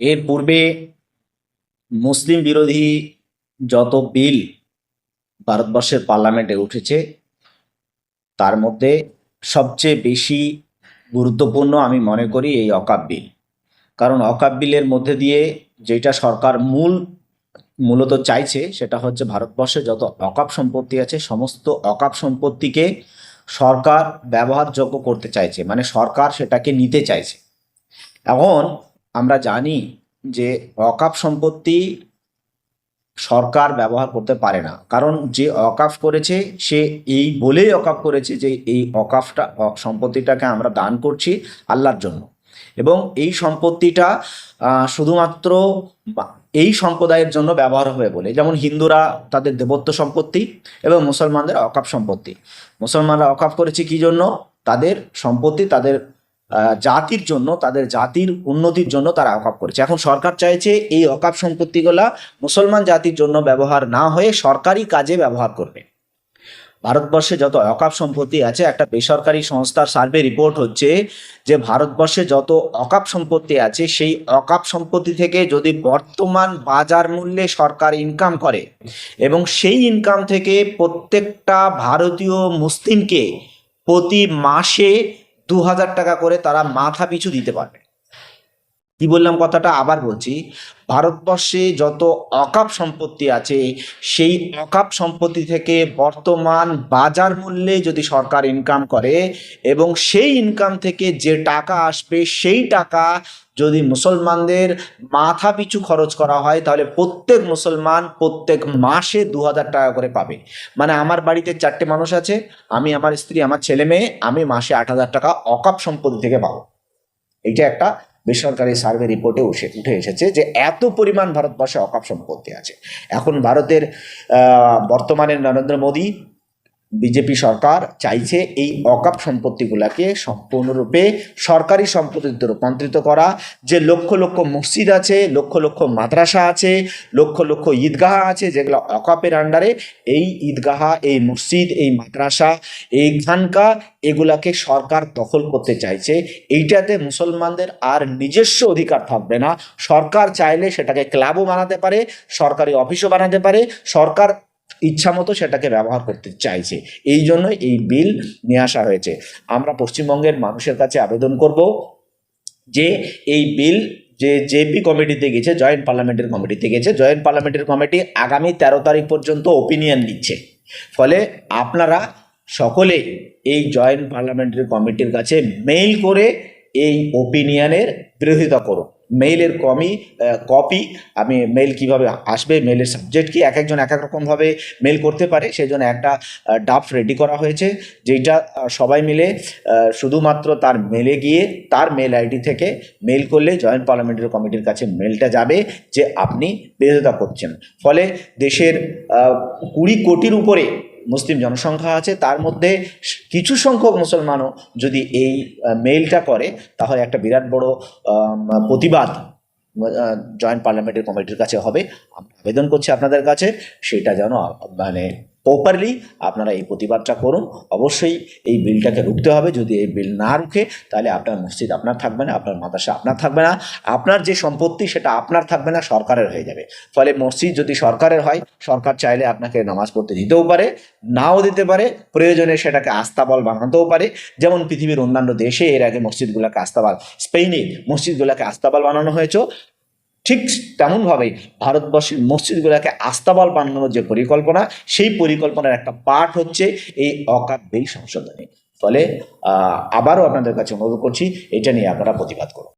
এর পূর্বে মুসলিম বিরোধী যত বিল ভারতবর্ষের পার্লামেন্টে উঠেছে, তার মধ্যে সবচেয়ে বেশি গুরুত্বপূর্ণ আমি মনে করি এই অকাপ বিল। কারণ অকাপ বিলের মধ্যে দিয়ে যেটা সরকার মূল, মূলত চাইছে, সেটা হচ্ছে ভারতবর্ষে যত অকাপ সম্পত্তি আছে, সমস্ত অকাপ সম্পত্তিকে সরকার ব্যবহারযোগ্য করতে চাইছে মানে সরকার সেটাকে নিতে চাইছে। এখন আমরা জানি যে অকাপ সম্পত্তি সরকার ব্যবহার করতে পারে না। কারণ যে অকাফ করেছে, সে এই বলেই অকাফ করেছে যে এই অকাফটা সম্পত্তিটাকে আমরা দান করছি আল্লাহর জন্য। এবং এই সম্পত্তিটা শুধুমাত্র এই সম্প্রদায়ের জন্য ব্যবহার হবে বলে। যেমন হিন্দুরা তাদের দেবত্ব সম্পত্তি এবং মুসলমানদের অকাপ সম্পত্তি। মুসলমানরা অকাপ করেছে কি জন্য? তাদের সম্পত্তি তাদের জাতির জন্য, তাদের জাতির উন্নতির জন্য তারা অকাপ করেছে। এখন সরকার চাইছে এই অকাপ সম্পত্তিগুলা মুসলমান জাতির জন্য ব্যবহার না হয়ে সরকারি কাজে ব্যবহার করবে। ভারতবর্ষে যত অকাপ সম্পত্তি আছে, একটা বেসরকারি সংস্থার সার্ভে রিপোর্ট হচ্ছে যে ভারতবর্ষে যত অকাপ সম্পত্তি আছে, সেই অকাপ সম্পত্তি থেকে যদি বর্তমান বাজার মূল্যে সরকার ইনকাম করে এবং সেই ইনকাম থেকে প্রত্যেকটা ভারতীয় মুসলিমকে প্রতি মাসে দু হাজার টাকা করে তারা মাথা পিছু দিতে পারবে। কি বললাম কথাটা? আবার বলছি, ভারতবর্ষে যত অকাপ সম্পত্তি আছে, সেই অকাপ সম্পত্তি থেকে বর্তমান বাজার মূল্যে যদি সরকার ইনকাম করে এবং সেই ইনকাম থেকে যে টাকা আসবে, সেই টাকা যদি মুসলমানদের মাথা পিছু খরচ করা হয়, তাহলে প্রত্যেক মুসলমান প্রত্যেক মাসে দু হাজার টাকা করে পাবে। মানে আমার বাড়িতে চারটে মানুষ আছে, আমি, আমার স্ত্রী, আমার ছেলে মেয়ে, আমি মাসে আট হাজার টাকা অকাপ সম্পত্তি থেকে পাবো। এইটা একটা বেসরকারি সার্ভে রিপোর্টেও সে উঠে এসেছে যে এত পরিমাণ ভারতবর্ষে অকাপ সম্পত্তি আছে। এখন ভারতের বর্তমানে নরেন্দ্র মোদী বিজেপি সরকার চাইছে এই অকাপ সম্পত্তিগুলোকে সম্পূর্ণরূপে সরকারি সম্পত্তিতে রূপান্তরিত করা। যে লক্ষ লক্ষ মসজিদ আছে, লক্ষ লক্ষ মাদ্রাসা আছে, লক্ষ লক্ষ ঈদগাহ আছে, যেগুলো অকাপের আন্ডারে, এই ঈদগাহ, এই মসজিদ, এই মাদ্রাসা, এই খানকা, এগুলাকে সরকার দখল করতে চাইছে। এইটাতে মুসলমানদের আর নিজস্ব অধিকার থাকবে না। সরকার চাইলে সেটাকে ক্লাবও বানাতে পারে, সরকারি অফিসও বানাতে পারে, সরকার ইচ্ছা মতো সেটাকে ব্যবহার করতে চাইছে। এই জন্য এই বিল নিয়ে আসা হয়েছে। আমরা পশ্চিমবঙ্গের মানুষের কাছে আবেদন করব যে এই বিল যে জেপি কমিটিতে গেছে, জয়েন্ট পার্লামেন্টের কমিটিতে গেছে, জয়েন্ট পার্লামেন্টের কমিটি আগামী তেরো তারিখ পর্যন্ত ওপিনিয়ন নিচ্ছে। ফলে আপনারা সকলে এই জয়েন্ট পার্লামেন্টারি কমিটির কাছে মেইল করে এই ওপিনিয়নের বিরোধিতা করুন। মেইলের কমি কপি আমি মেইল কীভাবে আসবে মেলের সাবজেক্ট কি, এক একজন এক এক রকমভাবে মেল করতে পারে সেই জন্য একটা ডাফ রেডি করা হয়েছে, যেটা সবাই মিলে শুধুমাত্র তার মেলে গিয়ে তার মেল আইডি থেকে মেল করলে জয়েন্ট পার্লামেন্টারি কমিটির কাছে মেলটা যাবে, যে আপনি বিরোধিতা করছেন। ফলে দেশের কুড়ি কোটির উপরে মুসলিম জনসংখ্যা আছে, তার মধ্যে কিছু সংখ্যক মুসলমানও যদি এই মেইলটা করে, তাহলে একটা বিরাট বড় প্রতিবাদ জয়েন্ট পার্লামেন্টের কমিটির কাছে হবে। আবেদন করছি আপনাদের কাছে, সেটা যেন মানে প্রপারলি আপনারা এই প্রতিবাদটা করুন। অবশ্যই এই বিলটাকে রুখতে হবে। যদি এই বিল না রুখে, তাহলে আপনার মসজিদ আপনার থাকবে না, আপনার মাদ্রাসা আপনার থাকবে না। আপনার যে সম্পত্তি, সেটা আপনার থাকবে না, সরকারের হয়ে যাবে। ফলে মসজিদ যদি সরকারের হয়, সরকার চাইলে আপনাকে নামাজ পড়তে দিতেও পারে, নাও দিতে পারে, প্রয়োজনে সেটাকে আস্তাবল বানাতেও পারে। যেমন পৃথিবীর অন্যান্য দেশে এর আগে মসজিদগুলোকে আস্তাবল, স্পেনে মসজিদগুলোকে আস্তাবল বানানো হয়েছে। ঠিক তেমনভাবেই ভারতবর্ষের মসজিদগুলোকে আস্তাবল বানানোর যে পরিকল্পনা, সেই পরিকল্পনার একটা পার্ট হচ্ছে এই অকাব্যেই সংশোধনী। ফলে আবারও আপনাদের কাছে অনুরোধ করছি, এটা নিয়ে আপনারা প্রতিবাদ করুন।